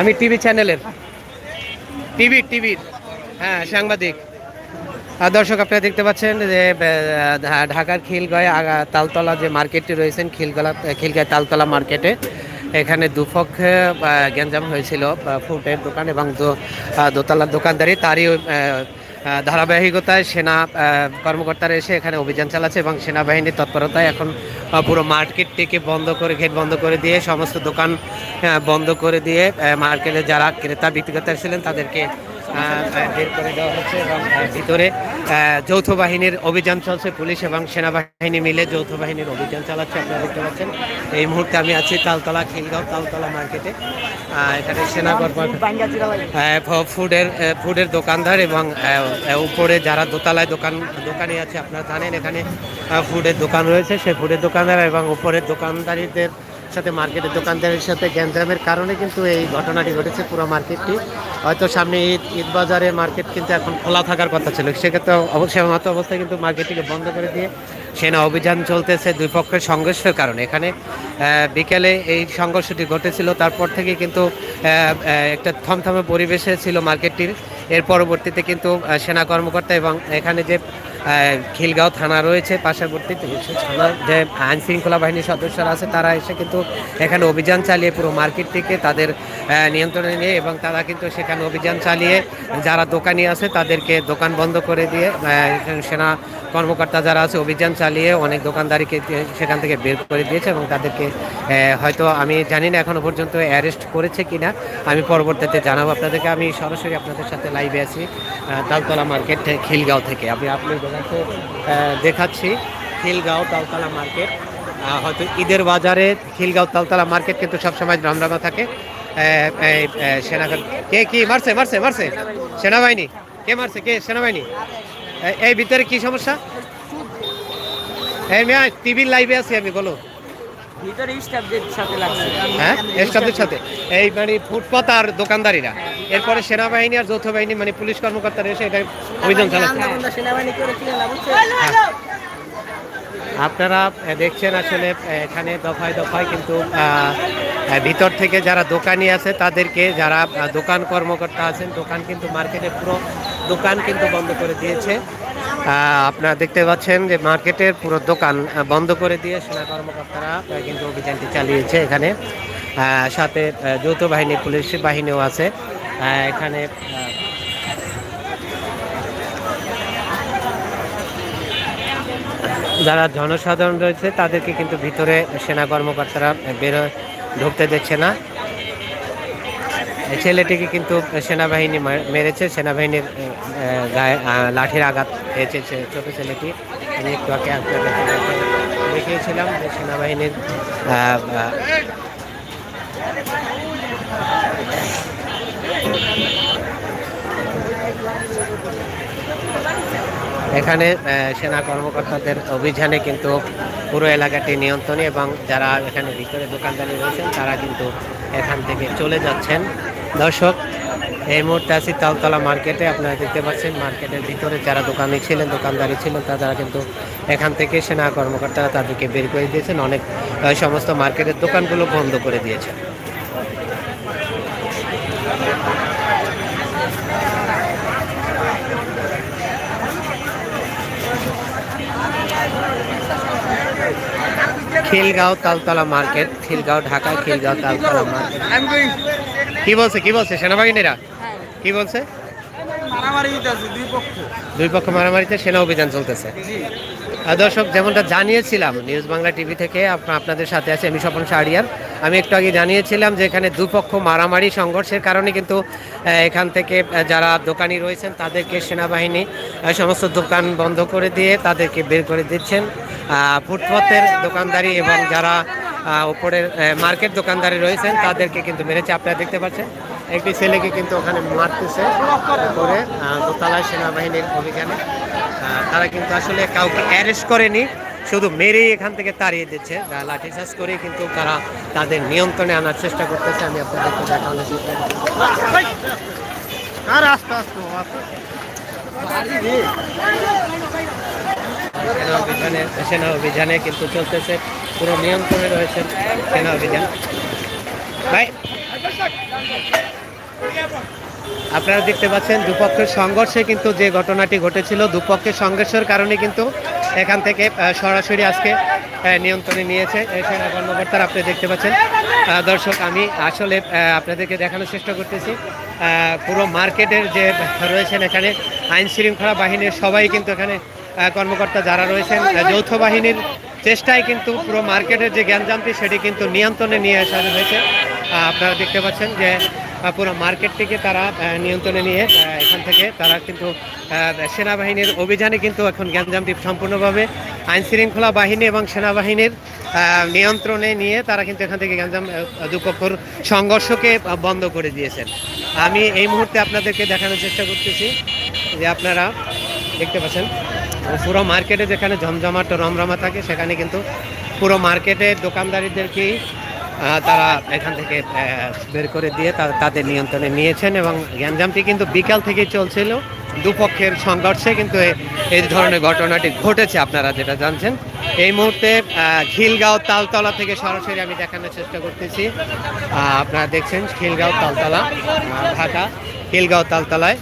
আমি টিভি চ্যানেলের। টিভি টিভির হ্যাঁ সাংবাদিক। আর দর্শক, আপনারা দেখতে পাচ্ছেন যে ঢাকার খিলগয় তালতলা যে মার্কেটটি রয়েছেন, খিলগলা খিলগায় তালতলা মার্কেটে, এখানে দুপক্ষ গ্যাঞ্জাম হয়েছিল ফুটের দোকান এবং দোতলার দোকানদারি, তারই ধারাবাহিকতায় সেনা কর্মকর্তারা এসে এখানে অভিযান চালাচ্ছে এবং সেনাবাহিনীর তৎপরতায় এখন পুরো মার্কেটটিকে বন্ধ করে, গেট বন্ধ করে দিয়ে সমস্ত দোকান বন্ধ করে দিয়ে মার্কেটে যারা ক্রেতা, বিক্রেতা ছিলেন তাদেরকে বের করে দেওয়া হচ্ছে এবং ভিতরে যৌথ বাহিনীর অভিযান চলছে পুলিশ এবং সেনাবাহিনী মিলে যৌথ বাহিনীর অভিযান চালাচ্ছে আপনারা দেখতে পাচ্ছেন। এই মুহূর্তে আমি আছি তালতলা খিলগাঁও তালতলা মার্কেটে। এখানে সেনা ফুডের ফুডের দোকানদার এবং উপরে যারা দোতলায় দোকান দোকানি আছে আপনারা জানেন এখানে ফুডের দোকান রয়েছে। সেই ফুডের দোকানদার এবং উপরের দোকানদারিদের সাথে মার্কেটের দোকানদারের সাথে গ্যাঞ্জামের কারণে কিন্তু এই ঘটনাটি ঘটেছে পুরো মার্কেটটি। হয়তো সামনে ঈদ ঈদ বাজারে মার্কেট কিন্তু এখন খোলা থাকার কথা ছিল। সেক্ষেত্রে অবশ্যই মতো অবস্থায় কিন্তু মার্কেটটিকে বন্ধ করে দিয়ে সেনা অভিযান চলতেছে দুই পক্ষের সংঘর্ষের কারণে। এখানে বিকেলে এই সংঘর্ষটি ঘটেছিল। তারপর থেকে কিন্তু একটা থমথমে পরিবেশে ছিল মার্কেটটির। এর পরবর্তীতে কিন্তু সেনা কর্মকর্তা এবং এখানে যে খিলগাঁও থানা রয়েছে পার্শ্ববর্তীতে সেই থানার যে আইন শৃঙ্খলা বাহিনীর সদস্যরা আছে, তারা এসে কিন্তু এখানে অভিযান চালিয়ে পুরো মার্কেটটিকে তাদের নিয়ন্ত্রণে নিয়ে এবং তারা কিন্তু সেখানে অভিযান চালিয়ে যারা দোকানি আছে, তাদেরকে দোকান বন্ধ করে দিয়ে সেনা কর্মকর্তা যারা আছে, অভিযান চালিয়ে অনেক দোকানদারিকে সেখান থেকে বের করে দিয়েছে এবং তাদেরকে হয়তো আমি জানি না এখনও পর্যন্ত অ্যারেস্ট করেছে কিনা। আমি পরবর্তীতে জানাব আপনাদেরকে। আমি সরাসরি আপনাদের সাথে লাইভে আছি তালতলা মার্কেট খিলগাঁও থেকে। আপনি আপনাদের আহ, দেখাচ্ছি খিলগাঁও তালতলা মার্কেট। হয়তো ঈদের বাজারে খিলগাঁও তালতলা মার্কেট কিন্তু সবসময় রমরমা থাকে। সেনা কে কি? মারছে মারছে মারছে। সেনাবাহিনী। কে মারছে? কে? সেনাবাহিনী। এই- ভিতরে কি সমস্যা? হ্যাঁ টিভির লাইভে আছি আমি বলো। ভিতরে স্টাফদের সাথে লাগছে। হ্যাঁ স্টাফদের সাথে। এই মানে ফুটপাত আর দোকানদারিরা। এরপরে সেনাবাহিনী আর যৌথ বাহিনী মানে পুলিশ কর্মকর্তারা এসে এটা অভিযান চালাচ্ছে। সেনাবাহিনী করে কিনে লাভ হচ্ছে আপনারা দেখছেন আসলে এখানে দফায় দফায় কিন্তু ভিতর থেকে যারা দোকানি আছে তাদেরকে যারা দোকান কর্মকর্তা আছেন দোকান কিন্তু মার্কেটে পুরো দোকান কিন্তু বন্ধ করে দিয়েছে। আপনারা দেখতে পাচ্ছেন যে মার্কেটের পুরো দোকান বন্ধ করে দিয়ে সেনা কর্মকর্তারা কিন্তু অভিযানটি চালিয়েছে এখানে। সাথে যৌথ বাহিনী, পুলিশ বাহিনীও আছে। এখানে যারা জনসাধারণ রয়েছে, তাদেরকে কিন্তু ভিতরে সেনা কর্মকর্তারা বের ঢুকতে দিচ্ছে না। ছেলেটিকে কিন্তু সেনাবাহিনী মেরেছে, সেনাবাহিনীর গায়ে লাঠির আঘাত পেয়েছে ছোটো ছেলেটি। আমি একটু আগে দেখিয়েছিলাম যে সেনাবাহিনীর এখানে সেনা কর্মকর্তাদের অভিযানে কিন্তু পুরো এলাকাটি নিয়ন্ত্রণে এবং যারা এখানে ভিতরে দোকানদারি রয়েছেন, তারা কিন্তু এখান থেকে চলে যাচ্ছেন। দর্শক, এই মুহূর্তে আছি তালতলা মার্কেটে। আপনারা দেখতে পাচ্ছেন মার্কেটের ভিতরে যারা দোকানে ছিলেন, দোকানদারি ছিলেন, তারা কিন্তু এখান থেকে সেনা কর্মকর্তারা তাদেরকে বের করে দিয়েছেন। অনেক সমস্ত মার্কেটের দোকানগুলো বন্ধ করে দিয়েছেন। Khilgaon Taltala market, Khilgaon, Dhaka, Khilgaon Taltala market. কি বলছে কি বলছে? সেনাবাহিনীরা? কি বলছে? দুই পক্ষ। মারামারিতে সেনা অভিযান চলতেছে। দর্শক যেমনটা জানিয়েছিলাম নিউজ বাংলা টিভি থেকে আপনা- আপনাদের সাথে আছে আমি স্বপন শাহরিয়ার। আমি একটু আগে জানিয়েছিলাম যে এখানে দুপক্ষ মারামারি সংঘর্ষের কারণে কিন্তু এখান থেকে যারা দোকানি রয়েছেন তাদেরকে সেনাবাহিনী সমস্ত দোকান বন্ধ করে দিয়ে তাদেরকে বের করে দিচ্ছেন। আহ, ফুটপাতের দোকানদারি এবং যারা আহ, উপরের মার্কেট দোকানদারি রয়েছেন তাদেরকে কিন্তু মেরেছে আপনারা দেখতে পাচ্ছেন। একটি ছেলেকে কিন্তু ওখানে মারতেছে করে দোতলায় সেনাবাহিনীর অভিযানে। তারা কিন্তু আসলে কাউকে অ্যারেস্ট করেনি শুধু মেরেই এখান থেকে তাড়িয়ে দিচ্ছে। আহ, লাঠিচার্জ করেই কিন্তু তারা তাদের নিয়ন্ত্রণে আনার চেষ্টা করতেছে আমি আপনাদেরকে দেখানোর চেষ্টা করছি। সেনা অভিযানে সেনা অভিযানে কিন্তু চলতেছে, পুরো নিয়ন্ত্রণে রয়েছে সেনা অভিযান। ভাই, আপনারা দেখতে পাচ্ছেন দুপক্ষের সংঘর্ষে কিন্তু যে ঘটনাটি ঘটেছিল, দুপক্ষের সংঘর্ষের কারণে কিন্তু এখান থেকে সরাসরি আজকে নিয়ন্ত্রণে নিয়েছে সেনা কর্মকর্তারা আপনি দেখতে পাচ্ছেন। দর্শক, আমি আসলে আপনাদেরকে দেখানোর চেষ্টা করতেছি। পুরো মার্কেটের যে রয়েছেন এখানে আইন শৃঙ্খলা বাহিনীর সবাই কিন্তু এখানে কর্মকর্তা যারা রয়েছেন যৌথ বাহিনীর চেষ্টায় কিন্তু পুরো মার্কেটের যে জ্ঞানজামটি সেটি কিন্তু নিয়ন্ত্রণে নিয়ে আসা হয়েছে। আপনারা দেখতে পাচ্ছেন যে পুরো মার্কেটটিকে তারা নিয়ন্ত্রণে নিয়ে এখান থেকে তারা কিন্তু সেনাবাহিনীর অভিযানে কিন্তু এখন গ্যাঞ্জামটি সম্পূর্ণভাবে আইন শৃঙ্খলা বাহিনী এবং সেনাবাহিনীর নিয়ন্ত্রণে নিয়ে তারা কিন্তু এখান থেকে গ্যাঞ্জাম দুপক্ষর সংঘর্ষকে বন্ধ করে দিয়েছেন। আমি এই মুহূর্তে আপনাদেরকে দেখানোর চেষ্টা করতেছি যে আপনারা দেখতে পাচ্ছেন পুরো মার্কেটে যেখানে জমজমাট রমরমা থাকে, সেখানে কিন্তু পুরো মার্কেটে দোকানদারিদেরকেই তারা এখান থেকে বের করে দিয়ে তাদের নিয়ন্ত্রণে নিয়েছেন এবং গ্যাঞ্জামটি কিন্তু বিকাল থেকেই চলছিল। দুপক্ষের সংঘর্ষে কিন্তু এই ধরনের ঘটনাটি ঘটেছে আপনারা যেটা জানছেন। এই মুহূর্তে খিলগাঁও তালতলা থেকে সরাসরি আমি দেখানোর চেষ্টা করতেছি। আপনারা দেখছেন খিলগাঁও তালতলা ঢাকা খিলগাঁও তালতলায়।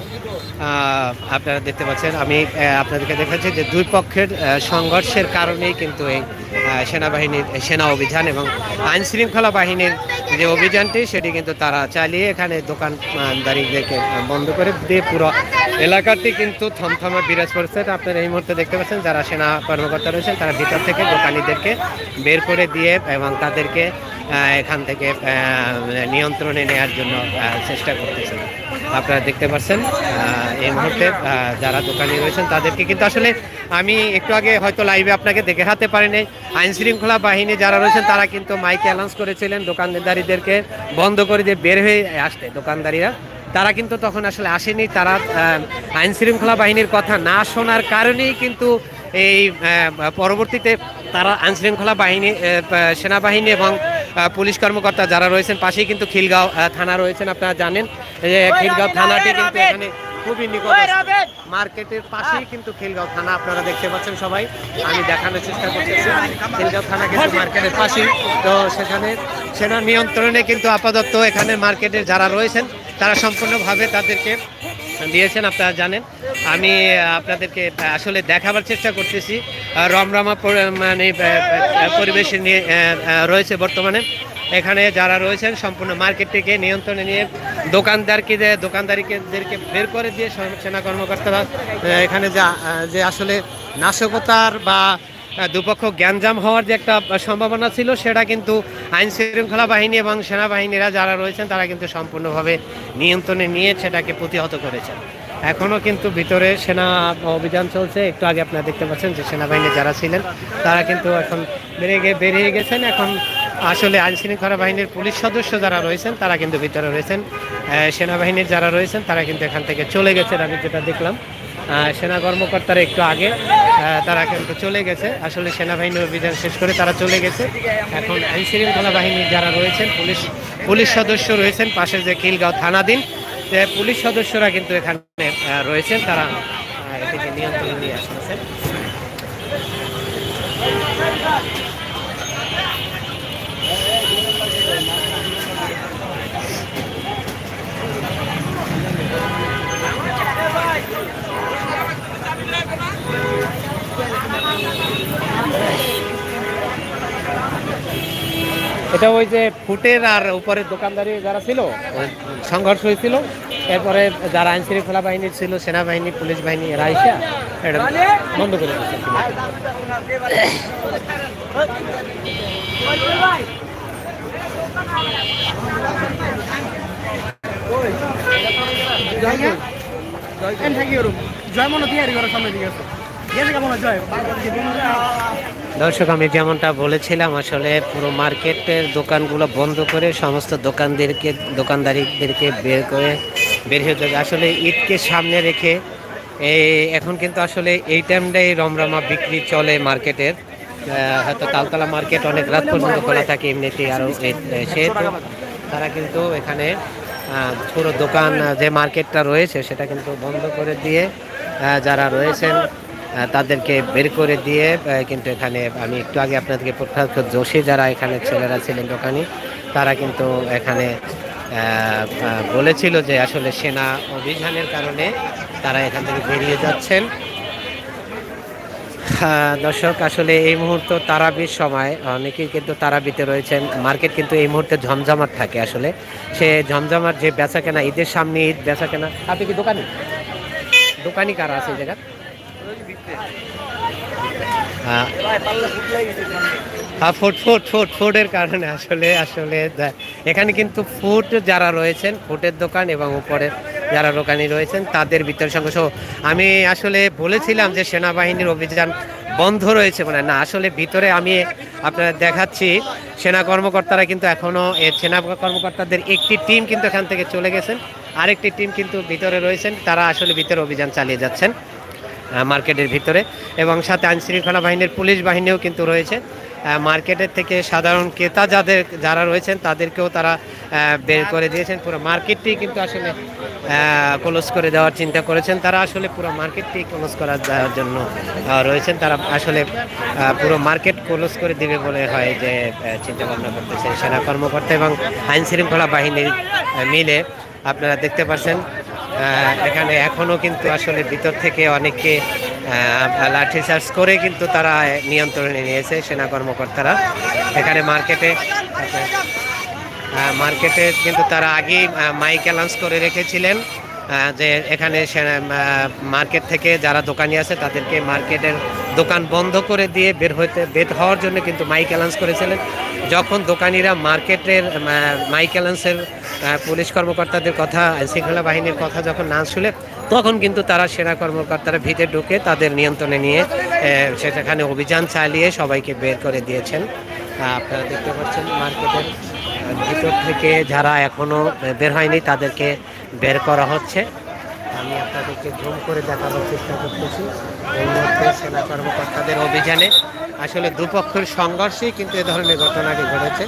আপনারা দেখতে পাচ্ছেন, আমি আপনাদেরকে দেখাচ্ছি যে দুই পক্ষের সংঘর্ষের কারণেই কিন্তু এই সেনাবাহিনীর, সেনা অভিযান এবং আইন শৃঙ্খলা বাহিনীর যে অভিযানটি, সেটি কিন্তু তারা চালিয়ে এখানে দোকানদারিদেরকে বন্ধ করে দিয়ে পুরো এলাকাটি কিন্তু থমথমে বিরাজ করছে। আপনারা এই মুহূর্তে দেখতে পাচ্ছেন, যারা সেনা কর্মকর্তা রয়েছেন, তারা ভিতর থেকে দোকানিদেরকে বের করে দিয়ে এবং তাদেরকে এখান থেকে নিয়ন্ত্রণে নেওয়ার জন্য চেষ্টা করতেছেন আপনারা দেখতে পাচ্ছেন এই মুহূর্তে যারা দোকানে রয়েছেন তাদেরকে কিন্তু আসলে আমি একটু আগে হয়তো লাইভে আপনাকে দেখে হাতে পারিনি। আইন শৃঙ্খলা বাহিনী যারা রয়েছেন তারা কিন্তু মাইকে অ্যানাউন্স করেছিলেন, দোকানদারিদেরকে বন্ধ করে দিয়ে বের হয়ে আসতে, দোকানদারিরা। তারা কিন্তু তখন আসলে আসেনি, তারা আইন শৃঙ্খলা বাহিনীর কথা না শোনার কারণেই কিন্তু এই পরবর্তীতে তারা আইন শৃঙ্খলা বাহিনী সেনাবাহিনী এবং পুলিশ কর্মকর্তা যারা রয়েছেন পাশেই কিন্তু খিলগাঁও থানা রয়েছেন আপনারা জানেন। যে খিলগাঁও থানাটি কিন্তু এখানে খুবই নিকট মার্কেটের পাশেই কিন্তু খিলগাঁও থানা আপনারা দেখতে পাচ্ছেন সবাই। আমি দেখানোর চেষ্টা করতেছি। খিলগাঁও থানা কিন্তু মার্কেটের পাশেই। তো সেখানে সেনা নিয়ন্ত্রণে কিন্তু আপাতত এখানে মার্কেটের যারা রয়েছেন তারা সম্পূর্ণভাবে তাদেরকে দিয়েছেন, আপনারা জানেন। আমি আপনাদেরকে আসলে দেখাবার চেষ্টা করতেছি। রমরমা মানে পরিবেশে নিয়ে রয়েছে বর্তমানে। এখানে যারা রয়েছেন, সম্পূর্ণ মার্কেটটিকে নিয়ন্ত্রণে নিয়ে দোকানদারকে দোকানদারিকেদেরকে বের করে দিয়ে সেনা কর্মকর্তারা এখানে যা যে আসলে নাশকতার বা দুপক্ষ জ্ঞানজাম হওয়ার যে একটা সম্ভাবনা ছিল, সেটা কিন্তু আইন শৃঙ্খলা বাহিনী এবং সেনাবাহিনীরা যারা রয়েছেন, তারা কিন্তু সম্পূর্ণভাবে নিয়ন্ত্রণে নিয়ে সেটাকে প্রতিহত করেছেন। এখনও কিন্তু ভিতরে সেনা অভিযান চলছে। একটু আগে আপনারা দেখতে পাচ্ছেন যে সেনাবাহিনী যারা ছিলেন, তারা কিন্তু এখন বেরিয়ে বেরিয়ে গেছেন। এখন আসলে আইন শৃঙ্খলা বাহিনীর পুলিশ সদস্য যারা রয়েছেন, তারা কিন্তু ভিতরে রয়েছেন। সেনাবাহিনীর যারা রয়েছেন, তারা কিন্তু এখান থেকে চলে গেছেন, আমি যেটা দেখলাম। সেনা কর্মকর্তারা একটু আগে তারা কিন্তু চলে গেছে। আসলে সেনাবাহিনীর অভিযান শেষ করে তারা চলে গেছে। এখন আইন শৃঙ্খলা বাহিনীর যারা রয়েছেন, পুলিশ পুলিশ সদস্য রয়েছেন, পাশে যে খিলগাঁও থানাধীন পুলিশ সদস্যরা কিন্তু এখানে রয়েছেন, তারা এটিকে নিয়ন্ত্রণে নিয়ে আসতেছেন এটা ওই যে ফুটের আর উপরের দোকানদারি যারা ছিল সংঘর্ষ হয়েছিল এরপরে যারা আইন শৃঙ্খলা বাহিনী ছিল সেনাবাহিনী পুলিশ বাহিনী এরা আইসা এটা বন্ধ করে জয় মনে দিয়ে সামনে দিকে আছে দর্শক, আমি যেমনটা বলেছিলাম, আসলে পুরো মার্কেটের দোকানগুলো বন্ধ করে সমস্ত দোকানদেরকে, দোকানদারিদেরকে বের করে বের হয়ে যাবে আসলে ঈদকে সামনে রেখে এখন কিন্তু আসলে এই টাইমটাই রমরমা বিক্রি চলে মার্কেটের। হয়তো তালতলা মার্কেট অনেক রাত পর্যন্ত খোলা থাকে, এমনিতেই আরও সেহেতু তারা কিন্তু এখানে পুরো দোকান যে মার্কেটটা রয়েছে সেটা কিন্তু বন্ধ করে দিয়ে যারা রয়েছেন তাদেরকে বের করে দিয়ে কিন্তু এখানে আমি একটু আগে আপনাদেরকে প্রখ্যাত যোশী যারা এখানে ছেলেরা ছিলেন দোকানি তারা কিন্তু এখানে বলেছিল যে আসলে সেনা অভিযানের কারণে তারা এখান থেকে বেরিয়ে যাচ্ছেন। দর্শক, আসলে এই মুহূর্ত তারাবির সময়। অনেকেই কিন্তু তারাবিতে রয়েছেন। মার্কেট কিন্তু এই মুহূর্তে ঝমঝমাট থাকে আসলে। সে ঝমঝমাট যে বেচা কেনা ঈদের সামনে ঈদ বেচা কেনা আপনি কি দোকানি? দোকানি কারা আছে এই জায়গা হ্যাঁ। ফুড ফুড ফুড ফুডের কারণে আসলে আসলে এখানে কিন্তু ফুড যারা রয়েছেন ফুটের দোকান এবং উপরে যারা দোকানি রয়েছেন তাদের ভিতর সঙ্গে। আমি আসলে বলেছিলাম যে সেনাবাহিনীর অভিযান বন্ধ রয়েছে মানে না আসলে ভিতরে আমি আপনারা দেখাচ্ছি সেনা কর্মকর্তারা কিন্তু এখনও সেনা কর্মকর্তাদের একটি টিম কিন্তু এখান থেকে চলে গেছেন। আরেকটি টিম কিন্তু ভিতরে রয়েছেন তারা আসলে ভিতরে অভিযান চালিয়ে যাচ্ছেন। মার্কেটের ভিতরে এবং সাথে আইন শৃঙ্খলা বাহিনীর পুলিশ বাহিনীও কিন্তু রয়েছে। মার্কেটের থেকে সাধারণ ক্রেতা যাদের, যারা রয়েছেন তাদেরকেও তারা বের করে দিয়েছেন। পুরো মার্কেটটি কিন্তু আসলে ক্লোজ করে দেওয়ার চিন্তা করেছেন। তারা আসলে পুরো মার্কেটটি ক্লোজ করার জন্য রয়েছেন। তারা আসলে পুরো মার্কেট ক্লোজ করে দিবে বলে হয় যে চিন্তা ভাবনা করতেছে সেনা কর্মকর্তা এবং আইন শৃঙ্খলা বাহিনীর মিলে। আপনারা দেখতে পাচ্ছেন এখানে এখনও কিন্তু আসলে ভিতর থেকে অনেকে লাঠিচার্জ করে কিন্তু তারা নিয়ন্ত্রণে নিয়েছে সেনা কর্মকর্তারা এখানে মার্কেটে মার্কেটে কিন্তু তারা আগেই মাইক অ্যালাউন্স করে রেখেছিলেন যে এখানে মার্কেট থেকে যারা দোকানি আছে তাদেরকে মার্কেটের দোকান বন্ধ করে দিয়ে বের হইতে, বের হওয়ার জন্য কিন্তু মাইক অ্যালাউন্স করেছিলেন। যখন দোকানিরা মার্কেটের মাইক অ্যালাউন্সের পুলিশ কর্মকর্তাদের কথা শৃঙ্খলা বাহিনীর কথা যখন না শুনে, তখন কিন্তু তারা সেনা কর্মকর্তারা ভিতরে ঢুকে তাদের নিয়ন্ত্রণে নিয়ে সেখানে অভিযান চালিয়ে সবাইকে বের করে দিয়েছেন। আপনারা দেখতে পাচ্ছেন মার্কেটের ভিতর থেকে যারা এখনও বের হয়নি, তাদেরকে বের করা হচ্ছে। আমি আপনাদেরকে জুম করে দেখানোর চেষ্টা করতেছি। এই মুহূর্তে সেনা কর্মকর্তাদের অভিযানে আসলে দুপক্ষের সংঘর্ষেই কিন্তু এ ধরনের ঘটনাটি ঘটেছে।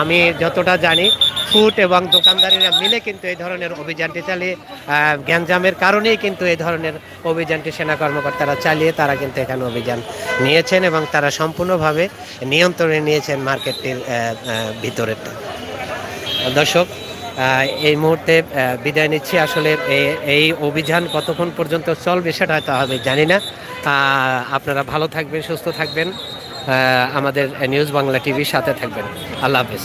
আমি যতটা জানি ফুড এবং দোকানদারিরা মিলে কিন্তু এই ধরনের অভিযানটি চালিয়ে গ্যাঞ্জামের কারণেই কিন্তু এই ধরনের অভিযানটি সেনা কর্মকর্তারা চালিয়ে তারা কিন্তু এখানে অভিযান নিয়েছেন এবং তারা সম্পূর্ণভাবে নিয়ন্ত্রণে নিয়েছেন মার্কেটটির ভিতরেরটা। দর্শক এই মুহূর্তে বিদায় নিচ্ছি। আসলে এই অভিযান কতক্ষণ পর্যন্ত চলবে সেটা হয়তো আমি জানি না। আপনারা ভালো থাকবেন, সুস্থ থাকবেন। আমাদের নিউজ বাংলা টিভির সাথে থাকবেন। আল্লাহ হাফেজ।